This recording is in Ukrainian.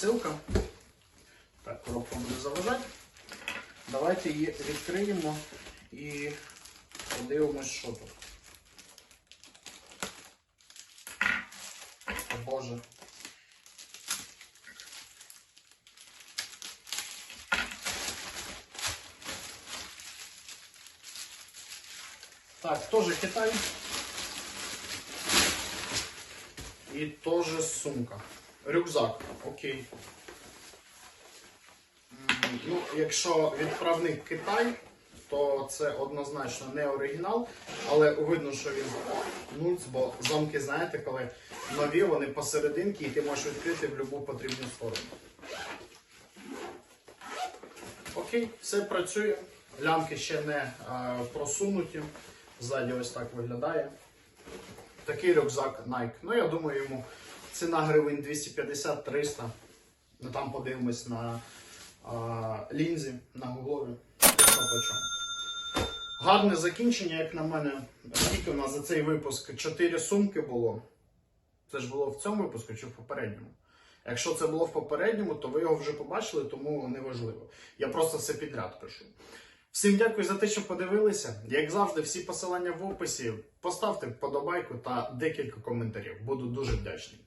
посилка. Так, коробка буде заважати. Давайте її відкриємо і подивимось, що тут. О Боже. Так, тоже Китай. І теж сумка. Рюкзак, окей. Ну, якщо відправник Китай, то це однозначно не оригінал, але видно, що він нульц, бо замки, знаєте, коли нові, вони посерединки, і ти можеш відкрити в будь-яку потрібну сторону. Окей, все працює. Лямки ще не е, просунуті. Ззаді ось так виглядає. Такий рюкзак Nike. Ну, я думаю, йому ціна гривень 250-300. Ну там подивимось на а, лінзі, на гуглові. Гарне закінчення, як на мене. Скільки у нас за цей випуск? 4 сумки було. Це ж було в цьому випуску чи в попередньому? Якщо це було в попередньому, то ви його вже побачили, тому неважливо. Я просто все підряд пишу. Всім дякую за те, що подивилися. Як завжди, всі посилання в описі. Поставте вподобайку та декілька коментарів. Буду дуже вдячний.